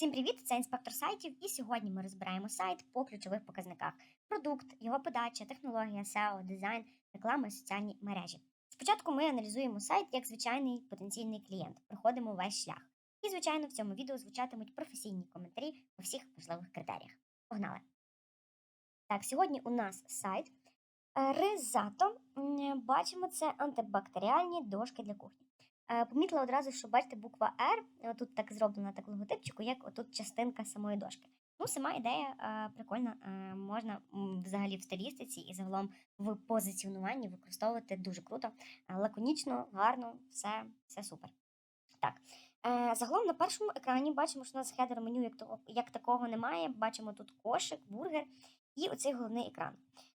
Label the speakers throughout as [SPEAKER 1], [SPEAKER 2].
[SPEAKER 1] Всім привіт! Це інспектор сайтів, і сьогодні ми розбираємо сайт по ключових показниках: продукт, його подача, технологія, SEO, дизайн, реклама і соціальні мережі. Спочатку ми аналізуємо сайт як звичайний потенційний клієнт, проходимо весь шлях. І, звичайно, в цьому відео звучатимуть професійні коментарі по всіх важливих критеріях. Погнали! Так, сьогодні у нас сайт е, Резато. Бачимо, це антибактеріальні дошки для кухні. Е, Помітила одразу, що бачите, буква R, тут так зроблена так логотипчику, як отут частинка самої дошки. Ну, сама ідея е, прикольна, е, можна взагалі в стилістиці і загалом в позиціонуванні використовувати дуже круто, лаконічно, гарно, все, все супер. Так, загалом на першому екрані бачимо, що у нас хедер меню як, як такого немає. Бачимо тут кошик, бургер і оцей головний екран.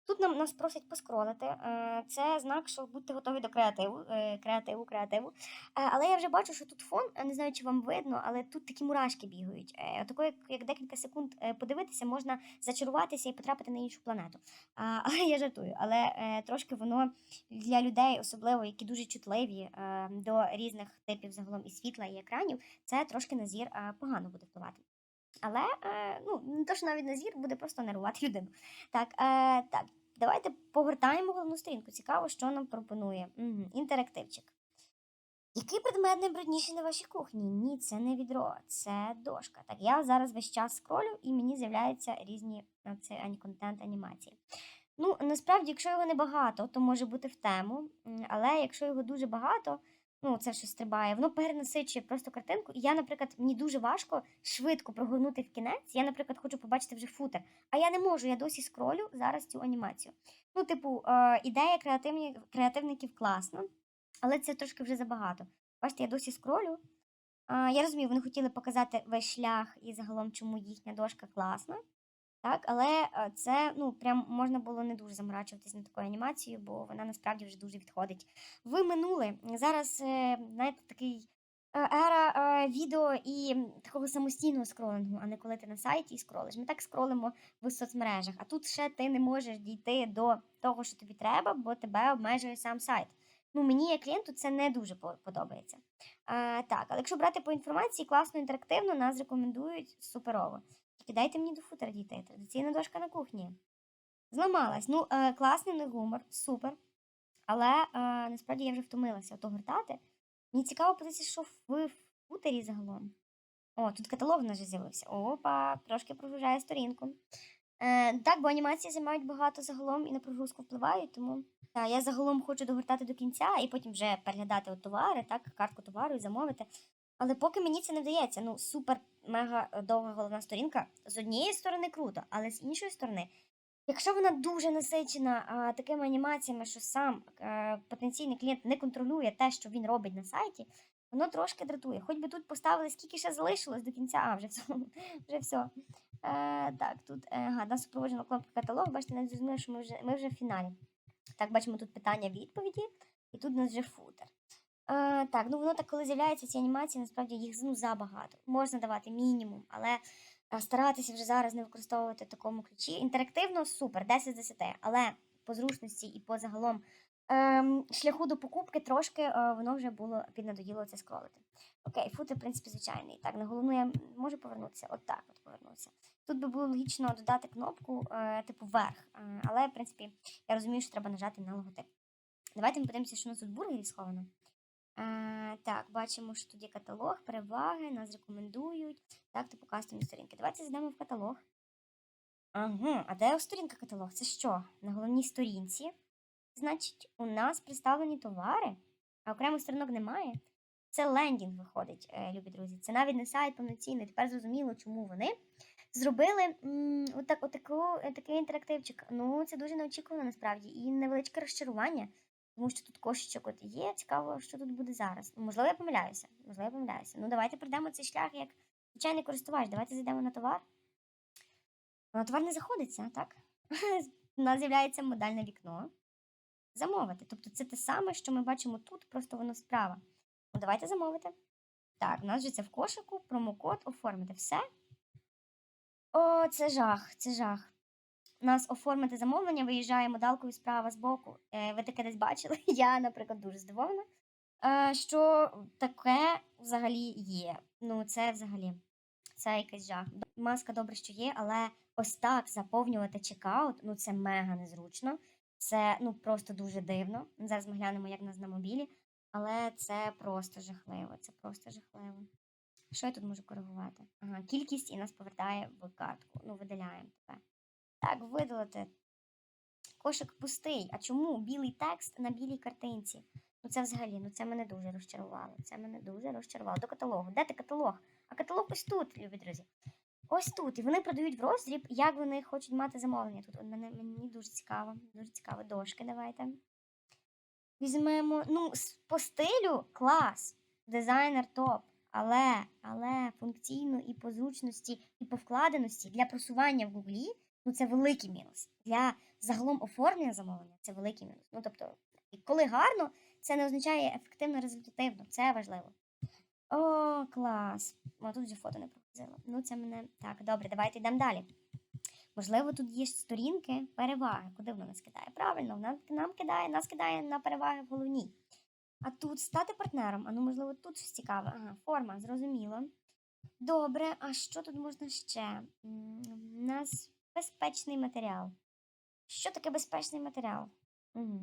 [SPEAKER 1] Тут нам нас просять поскролити. е, Це знак, що будьте готові до креативу, е, креативу, креативу. Е, Але я вже бачу, що тут фон, не знаю, чи вам видно, але тут такі мурашки бігають. Отако, як, декілька секунд подивитися, можна зачаруватися і потрапити на іншу планету. Але я жартую, але трошки воно для людей, особливо які дуже чутливі до різних типів загалом і світла, і екранів, це трошки на зір погано буде впливати. Але е, ну, не то, що навіть на зір буде просто нервувати людину. Так, е, так, давайте погортаємо головну сторінку. Цікаво, що нам пропонує. Угу, інтерактивчик. Який предмет найбрудніший на вашій кухні? Ні, це не відро, це дошка. Так, я зараз весь час скролю і мені з'являються різні е, це контент анімації. Ну, насправді, якщо його небагато, то може бути в тему. Але якщо його дуже багато, ну це щось стрибає, воно перенасичує просто картинку. І я, наприклад, мені дуже важко швидко прогорнути в кінець. Я, наприклад, хочу побачити вже футер, а я не можу, я досі скролю зараз цю анімацію. Ну, типу, е, ідея креативні, креативників класна, але це трошки вже забагато. Бачите, я досі скролю. А, я розумію, вони хотіли показати весь шлях і загалом, чому їхня дошка класна. Так, але е, це ну прям можна було не дуже заморачуватись над такою анімацією, бо вона насправді вже дуже відходить в минуле. Зараз, е, знаєте, такий е, ера відео і такого самостійного скролингу, а не коли ти на сайті і скролиш. Ми так скролимо в соцмережах, а тут ще ти не можеш дійти до того, що тобі треба, бо тебе обмежує сам сайт. Ну, мені як клієнту це не дуже подобається. А, так, але якщо брати по інформації, класно інтерактивно, нас рекомендують суперово. Тільки дайте мені до футера дійти. Традиційна дошка на кухні. Зламалась. Ну, е, класний в них гумор, супер. Але е, насправді я вже втомилася ото гортати. Мені цікаво подивитися, що ви в футері загалом. О, тут каталог в нас вже з'явився. Опа, трошки прогружає сторінку. Е, так, бо анімації займають багато загалом і на прогрузку впливають, тому та, я загалом хочу догортати до кінця і потім вже переглядати от товари, так, картку товару і замовити. Але поки мені це не вдається, ну супер мега довга головна сторінка. З однієї сторони круто, але з іншої сторони, якщо вона дуже насичена а, такими анімаціями, що сам е, потенційний клієнт не контролює те, що він робить на сайті, воно трошки дратує. Хоч би тут поставили, скільки ще залишилось до кінця, а вже все. вже все. Е, так, тут е, ага, нас супроводжена кнопка каталог. Бачите, не зрозуміло, що ми вже, ми вже в фіналі. Так, бачимо тут питання відповіді, і тут у нас вже футер. Е, так, ну воно так, коли з'являються ці анімації, насправді їх ну, забагато. Можна давати мінімум, але е, старатися вже зараз не використовувати в такому ключі. Інтерактивно супер, 10 з 10, але по зручності і по загалом ем, шляху до покупки трошки е, воно вже було піднадоїло це скролити. Окей, футер, в принципі, звичайний. Так, на головну я можу повернутися. От так от повернутися. Тут би було логічно додати кнопку, е, типу вверх, е, але, в принципі, я розумію, що треба нажати на логотип. Давайте ми подивимося, що у нас тут в бургері сховано. Е, так, бачимо, що тут є каталог, переваги, нас рекомендують. Так, типу кастомні сторінки. Давайте зайдемо в каталог. Ага, а де сторінка каталог? Це що? На головній сторінці? Значить, у нас представлені товари, а окремих сторінок немає. Це лендінг виходить, е, любі друзі. Це навіть не сайт повноцінний. Тепер зрозуміло, чому вони зробили м, отак, отаку, такий інтерактивчик. Ну, це дуже неочікувано насправді. І невеличке розчарування, тому що тут кошечок от є. Цікаво, що тут буде зараз. Ну, Можливо, я помиляюся. Можливо, я помиляюся. Ну, давайте пройдемо цей шлях як звичайний користувач. Давайте зайдемо на товар. На товар не заходиться, так? У нас з'являється модальне вікно. Замовити. Тобто це те саме, що ми бачимо тут, просто воно справа. Ну, давайте замовити. Так, у нас же це в кошику, промокод, оформити все. О, це жах, це жах. Нас оформити замовлення, виїжджає модалкою справа з боку. Е, ви таке десь бачили? Я, наприклад, дуже здивована, е, що таке взагалі є. Ну, це взагалі. це якийсь жах. Маска добре, що є, але ось так заповнювати чекаут, ну це мега незручно. Це ну просто дуже дивно. Зараз ми глянемо, як нас на мобілі, але це просто жахливо. Це просто жахливо. Що я тут можу коригувати? Ага, кількість і нас повертає в картку. Ну, видаляємо тебе. Так, видалити. Кошик пустий. А чому білий текст на білій картинці? Ну це взагалі, ну це мене дуже розчарувало. Це мене дуже розчарувало. До каталогу. Де ти каталог? А каталог ось тут, любі друзі. Ось тут. І вони продають в роздріб, як вони хочуть мати замовлення. Тут мене, мені дуже цікаво. Дуже цікаво. Дошки давайте. Візьмемо. Ну, по стилю клас. Дизайнер топ. Але, але функційно і по зручності, і по вкладеності для просування в Гуглі, ну це великий мінус. Для загалом оформлення замовлення це великий мінус. Ну тобто, коли гарно, це не означає ефективно результативно. Це важливо. О, клас. О, тут вже фото не проходило. Ну, це мене. Так, добре, давайте йдемо далі. Можливо, тут є сторінки переваги. Куди воно нас кидає? Правильно, вона нам кидає, нас кидає на переваги в головній. А тут стати партнером. А ну, можливо, тут щось цікаве. Ага, форма, зрозуміло. Добре, а що тут можна ще? У нас безпечний матеріал. Що таке безпечний матеріал? Угу.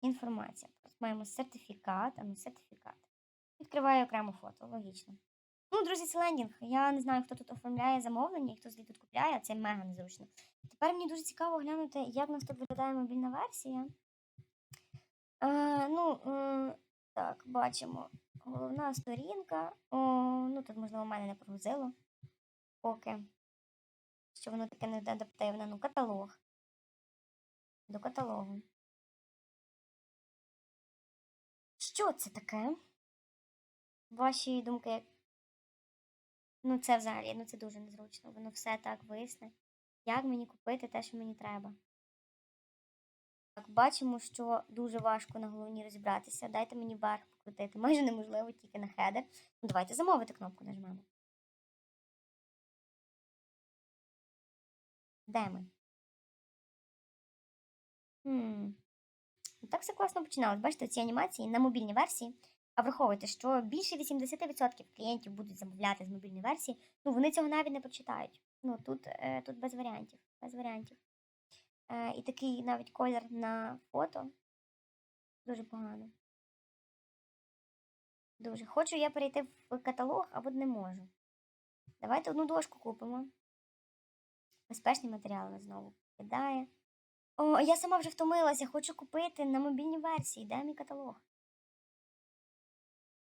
[SPEAKER 1] Інформація. Маємо сертифікат, а ну сертифікат. Відкриваю окремо фото, логічно. Ну, друзі, це лендінг. Я не знаю, хто тут оформляє замовлення і хто звідти тут купляє, це мега незручно. Тепер мені дуже цікаво глянути, як у нас тут виглядає мобільна версія. Е, ну, е, так, бачимо. Головна сторінка. О, ну тут, можливо, в мене не прогрузило. Поки. Що воно таке неадаптивне. Ну, каталог. До каталогу. Що це таке? Ваші думки. Ну, це взагалі, ну це дуже незручно. Воно все так висне. Як мені купити те, що мені треба? Так, бачимо, що дуже важко на головні розібратися. Дайте мені вверх покрутити. Майже неможливо тільки на хедер. Ну, давайте замовити кнопку нажмемо. Де ми? Хм. Ну, Так все класно починалось. Бачите, ці анімації на мобільній версії. А враховуйте, що більше 80% клієнтів будуть замовляти з мобільної версії, ну вони цього навіть не прочитають. Ну тут, е, тут без варіантів. Без варіантів. Е, і такий навіть колір на фото. Дуже погано. Дуже. Хочу я перейти в каталог, а от не можу. Давайте одну дошку купимо. Безпечні матеріали знову кидає. О, я сама вже втомилася, хочу купити на мобільній версії. Де мій каталог?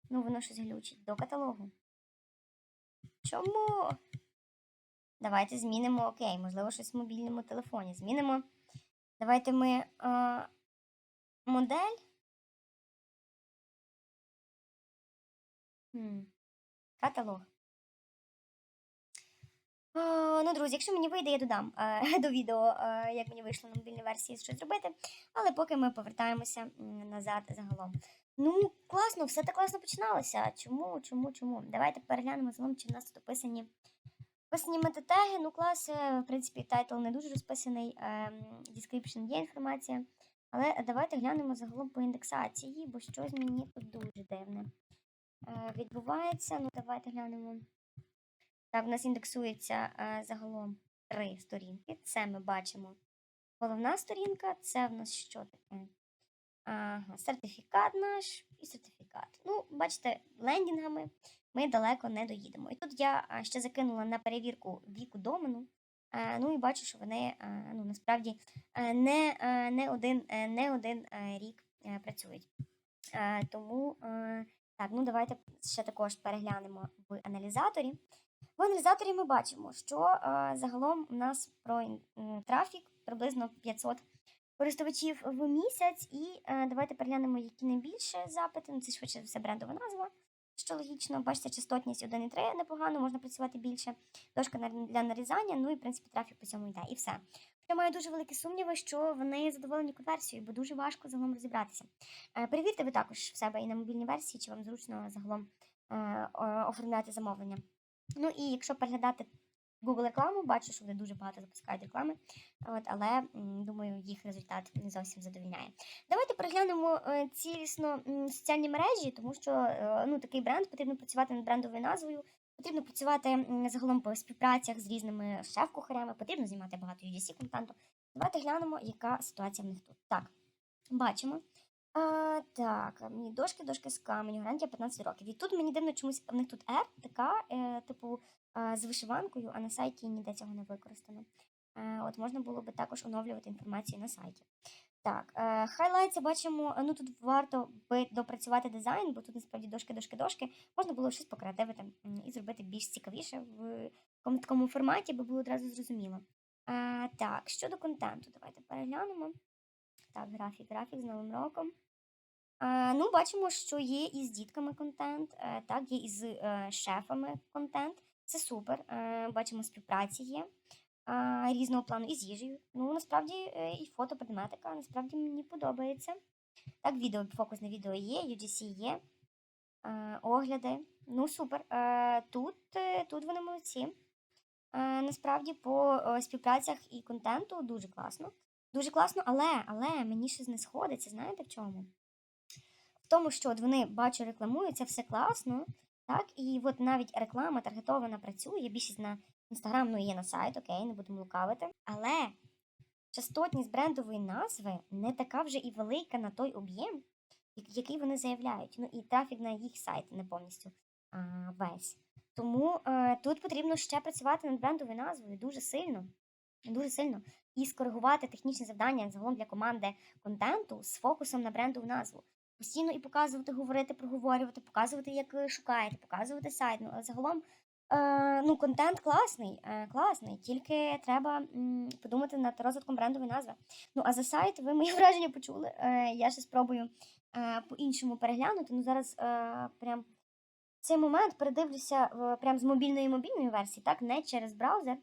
[SPEAKER 1] Ну, воно щось глючить. До каталогу. Чому? Давайте змінимо. Окей, можливо, щось в мобільному телефоні. Змінимо. Давайте ми е, модель. Хм. Каталог. Ну, друзі, якщо мені вийде, я додам е, до відео, е, як мені вийшло на мобільній версії щось зробити. Але поки ми повертаємося назад загалом. Ну, класно, все так класно починалося. Чому, чому, чому? Давайте переглянемо загалом, чи в нас тут описані. Описані метатеги, ну клас, е, в принципі, тайтл не дуже розписаний, description є інформація. Але давайте глянемо загалом по індексації, бо щось мені тут дуже дивне відбувається. Ну, давайте глянемо. Так, в нас індексується е, загалом три сторінки. Це ми бачимо. Головна сторінка це в нас що таке? Ага, сертифікат наш і сертифікат. Ну, бачите, лендінгами ми далеко не доїдемо. І тут я ще закинула на перевірку віку домену. Е, ну і бачу, що вони е, ну, насправді е, не, е, не один, е, не один е, рік е, працюють. Е, Тому е, так, ну давайте ще також переглянемо в аналізаторі. В аналізаторі ми бачимо, що е, загалом у нас про трафік приблизно 500 користувачів в місяць. І е, давайте переглянемо, які найбільше запити. Ну, це швидше все брендова назва, що логічно. Бачите, частотність 1,3 непогано, можна працювати більше. Дошка для нарізання, ну і в принципі трафік по цьому йде. І все. Я маю дуже великі сумніви, що вони задоволені конверсією, бо дуже важко загалом розібратися. Е, Перевірте ви також в себе і на мобільній версії, чи вам зручно загалом оформляти замовлення. Ну і якщо переглядати Google рекламу, бачу, що вони дуже багато запускають реклами, от, але думаю, їх результат не зовсім задовільняє. Давайте переглянемо е, цілісно соціальні мережі, тому що е, ну, такий бренд потрібно працювати над брендовою назвою. Потрібно працювати загалом по співпрацях з різними шеф-кухарями, потрібно знімати багато UGC контенту. Давайте глянемо, яка ситуація в них тут. Так, бачимо. А, так, мені дошки, дошки з каменю, гарантія 15 років. І тут мені дивно чомусь в них тут R, така, е, типу, е, з вишиванкою, а на сайті ніде цього не використано. Е, от можна було би також оновлювати інформацію на сайті. Так, е, хайлайтси бачимо, ну тут варто би допрацювати дизайн, бо тут насправді дошки, дошки, дошки. Можна було щось покреативити і зробити більш цікавіше в такому, форматі, би було одразу зрозуміло. Е, так, щодо контенту, давайте переглянемо. Так, графік, графік з Новим роком. Е, ну, бачимо, що є і з дітками контент, е, так, є і з е, шефами контент. Це супер. Бачимо, співпраці є різного плану і з їжею. Ну, насправді, і фотопредметика, насправді мені подобається. Так, відео, фокусне відео є, UGC є, огляди. Ну, супер. Тут, тут вони молодці. Насправді, по співпрацях і контенту дуже класно. Дуже класно, але, але мені щось не сходиться, знаєте в чому? Тому, що от вони бачу, рекламують, це все класно, так, і от навіть реклама таргетована працює, більшість на інстаграм, ну є на сайт, окей, не будемо лукавити. Але частотність брендової назви не така вже і велика на той об'єм, який вони заявляють. Ну і трафік на їх сайт не повністю а, весь. Тому е, тут потрібно ще працювати над брендовою назвою дуже сильно. Дуже сильно і скоригувати технічні завдання загалом для команди контенту з фокусом на брендову назву. Постійно і показувати, говорити, проговорювати, показувати, як ви шукаєте, показувати сайт. Ну, загалом е, ну, контент класний, е, класний, тільки треба м, подумати над розвитком брендової назви. Ну, а за сайт ви мої враження почули. Е, я ще спробую е, по-іншому переглянути. Ну, зараз е, прям в цей момент передивлюся е, прям з мобільної мобільної версії, так, не через браузер.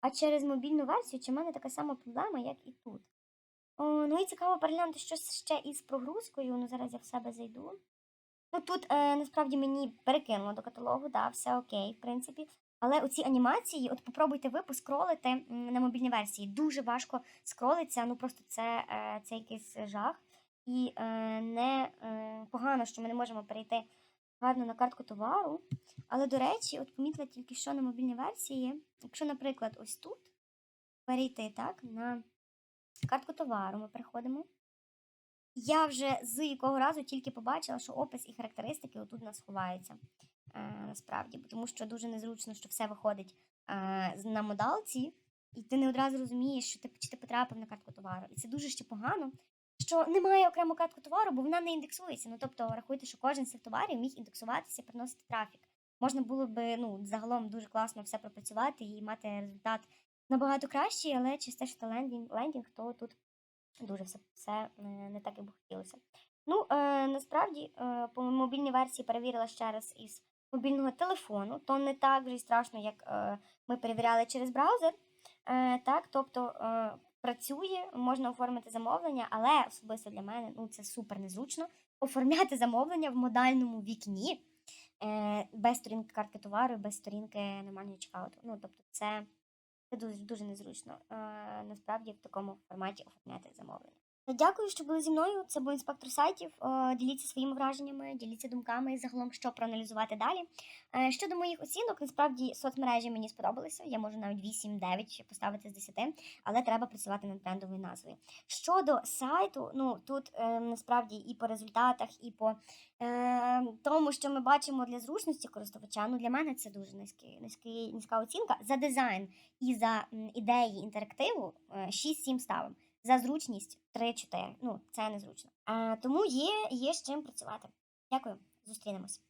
[SPEAKER 1] А через мобільну версію, чи в мене така сама проблема, як і тут. О, ну і цікаво переглянути щось ще із прогрузкою. Ну, зараз я в себе зайду. Ну тут е, насправді мені перекинуло до каталогу, да, все окей, в принципі. Але оці анімації, от попробуйте ви поскролити на мобільній версії. Дуже важко скролиться, ну просто це, е, це якийсь жах. І е, не е, погано, що ми не можемо перейти гарно на картку товару. Але, до речі, от помітила тільки що на мобільній версії, якщо, наприклад, ось тут перейти так, на картку товару, ми переходимо. Я вже з якого разу тільки побачила, що опис і характеристики отут у нас ховаються. Е, насправді, тому що дуже незручно, що все виходить е, на модалці, і ти не одразу розумієш, що ти, чи ти потрапив на картку товару. І це дуже ще погано, що немає окремо картку товару, бо вона не індексується. Ну тобто, рахуйте, що кожен з цих товарів міг індексуватися, приносити трафік. Можна було би ну, загалом дуже класно все пропрацювати і мати результат набагато кращий, але через те, що лендінг, лендінг, то тут дуже все, все е, не так, як би хотілося. Ну, е, насправді, е, по мобільній версії перевірила ще раз із мобільного телефону, то не так вже й страшно, як е, ми перевіряли через браузер. Е, так, тобто е, працює, можна оформити замовлення, але особисто для мене ну, це супер незручно оформляти замовлення в модальному вікні е, без сторінки картки товару, без сторінки нормального чекауту. Ну, тобто, це, це дуже, дуже незручно. Е, насправді в такому форматі оформляти замовлення. Дякую, що були зі мною. Це був інспектор сайтів. Е, Діліться своїми враженнями, діліться думками загалом, що проаналізувати далі. Е, Щодо моїх оцінок, насправді соцмережі мені сподобалися. Я можу навіть 8-9 поставити з 10, але треба працювати над брендовою назвою. Щодо сайту, ну тут е, насправді і по результатах, і по тому, що ми бачимо для зручності користувача. Ну для мене це дуже низький, низький, низька оцінка. За дизайн і за ідеї інтерактиву е, 6-7 ставимо. За зручність 3-4. Ну, це незручно. А, тому є, є з чим працювати. Дякую, зустрінемось.